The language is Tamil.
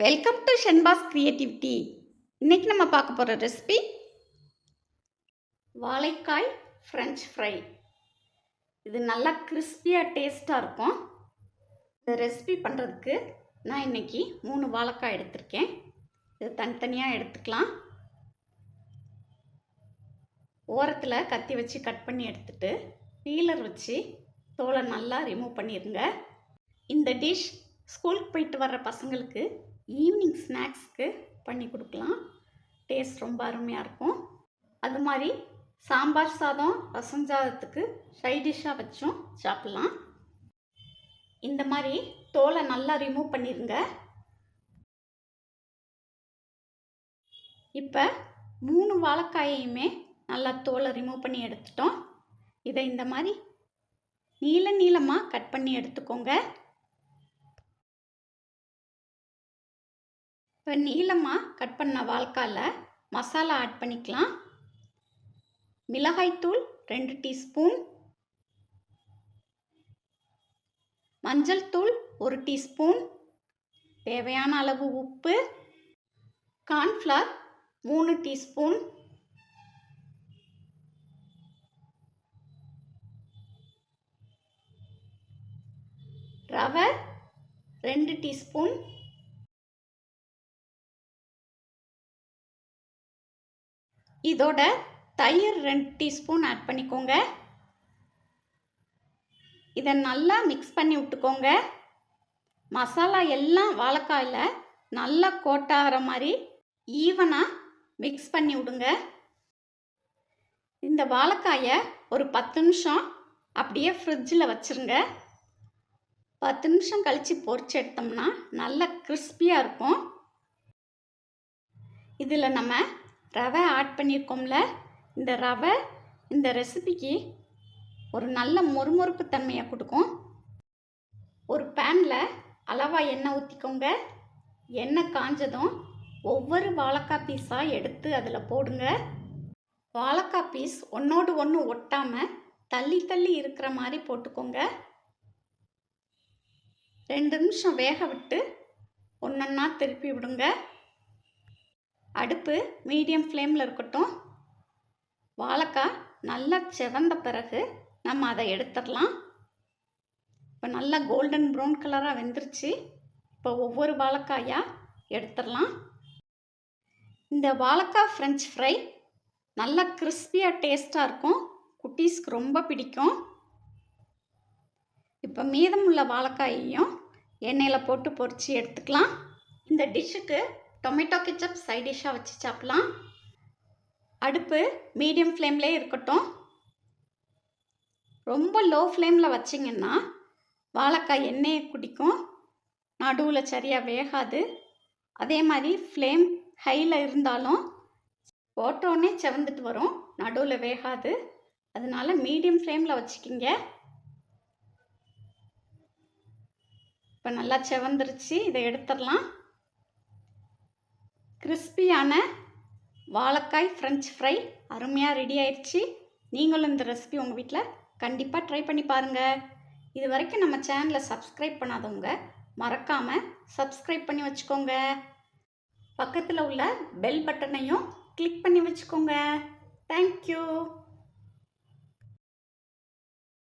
வெல்கம் டு ஷென்பாஸ் கிரியேட்டிவிட்டி இன்னைக்கு நம்ம பார்க்க போகிற ரெசிபி வாழைக்காய் ஃப்ரெஞ்ச் ஃப்ரை இது நல்லா கிறிஸ்பியாக டேஸ்ட்டாக இருக்கும். இந்த ரெசிபி பண்ணுறதுக்கு நான் இன்னைக்கு மூணு வாழைக்காய் எடுத்திருக்கேன். இது தனித்தனியாக எடுத்துக்கலாம். ஓரத்தில் கத்தி வச்சு கட் பண்ணி எடுத்துட்டு பீலர் வச்சு தோலை நல்லா ரிமூவ் பண்ணிடுங்க இந்த டிஷ் ஸ்கூலுக்கு போயிட்டு வர்ற பசங்களுக்கு ஈவினிங் ஸ்நாக்ஸ்க்கு பண்ணி கொடுக்கலாம். டேஸ்ட் ரொம்ப அருமையாக இருக்கும். அது மாதிரி சாம்பார் சாதம் ரசம் சாதத்துக்கு சைட் டிஷ்ஷாக வச்சும் சாப்பிட்லாம். இந்த மாதிரி தோலை நல்லா ரிமூவ் பண்ணிடுங்க இப்போ மூணு வாழைக்காயையுமே நல்லா தோலை ரிமூவ் பண்ணி எடுத்துட்டோம். இதை இந்த மாதிரி நீள நீளமாக கட் பண்ணி எடுத்துக்கோங்க. இப்போ நீளமாக கட் பண்ண வாழைக்காயில் மசாலா ஆட் பண்ணிக்கலாம். மிளகாய்த்தூள் ரெண்டு டீஸ்பூன். மஞ்சள் தூள் ஒரு டீஸ்பூன். தேவையான அளவு உப்பு. கார்ன்ஃப்ளவர் மூணு டீஸ்பூன். ரவை ரெண்டு டீஸ்பூன். இதோட தயிர் ரெண்டு டீஸ்பூன் ஆட் பண்ணிக்கோங்க. இதை நல்லா மிக்ஸ் பண்ணி விட்டுக்கோங்க. மசாலா எல்லாம் வாழைக்காயில் நல்லா கோட்டாகிற மாதிரி ஈவனாக மிக்ஸ் பண்ணி விடுங்க. இந்த வாழைக்காயை ஒரு பத்து நிமிஷம் அப்படியே ஃப்ரிட்ஜில் வச்சுருங்க. பத்து நிமிஷம் கழித்து பொறிச்சு எடுத்தோம்னா நல்லா கிறிஸ்பியாக இருக்கும். இதில் நம்ம ரவை ஆட் பண்ணியிருக்கோம்ல இந்த ரவை இந்த ரெசிபிக்கு ஒரு நல்ல மொறுமொறுப்பு தன்மையை கொடுக்கும். ஒரு பேனில் அளவாக எண்ணெய் ஊற்றிக்கோங்க எண்ணெய் காஞ்சதும் ஒவ்வொரு வாழைக்காய் பீஸாக எடுத்து அதில் போடுங்க. வாழைக்காய் பீஸ் ஒன்றோடு ஒன்று ஒட்டாமல் தள்ளி தள்ளி இருக்கிற மாதிரி போட்டுக்கோங்க. ரெண்டு நிமிஷம் வேக விட்டு ஒன்றொன்னா திருப்பி விடுங்க. அடுப்பு மீடியம் ஃப்ளேமில் இருக்கட்டும். வாழைக்காய் நல்லா செவந்த பிறகு நம்ம அதை எடுத்துடலாம். இப்போ நல்லா கோல்டன் ப்ரௌன் கலராக வெந்துருச்சு. இப்போ ஒவ்வொரு வாழைக்காயாக எடுத்துடலாம். இந்த வாழைக்காய் ஃப்ரெஞ்ச் ஃப்ரை நல்லா கிறிஸ்பியாக டேஸ்ட்டாக இருக்கும். குட்டீஸ்க்கு ரொம்ப பிடிக்கும். இப்போ மீதமுள்ள வாழைக்காயையும் எண்ணெயில் போட்டு பொரித்து எடுத்துக்கலாம். இந்த டிஷ்ஷுக்கு டொமேட்டோ கெச்சப் சைட் டிஷ்ஷாக வச்சு சாப்பிட்லாம். அடுப்பு மீடியம் ஃப்ளேம்லேயே இருக்கட்டும். ரொம்ப லோ ஃப்ளேமில் வச்சிங்கன்னா வாழைக்காய் எண்ணெயை குடிக்கும். நடுவில் சரியாக வேகாது. அதே மாதிரி ஃப்ளேம் ஹையில் இருந்தாலும் போட்டோடனே செவந்துட்டு வரும். நடுவில் வேகாது. அதனால மீடியம் ஃப்ளேமில் வச்சுக்கிங்க. இப்போ நல்லா செவந்துருச்சு. இதை எடுத்துடலாம். கிறிஸ்பியான வாழைக்காய் ஃப்ரெஞ்ச் ஃப்ரை அருமையாக ரெடி ஆயிடுச்சு. நீங்களும் இந்த ரெசிபி உங்கள் வீட்டில் கண்டிப்பாக ட்ரை பண்ணி பாருங்கள் இது வரைக்கும் நம்ம சேனலை சப்ஸ்கிரைப் பண்ணாதவங்க மறக்காமல் சப்ஸ்கிரைப் பண்ணி வச்சுக்கோங்க. பக்கத்தில் உள்ள பெல் பட்டனையும் கிளிக் பண்ணி வச்சுக்கோங்க. தேங்க்யூ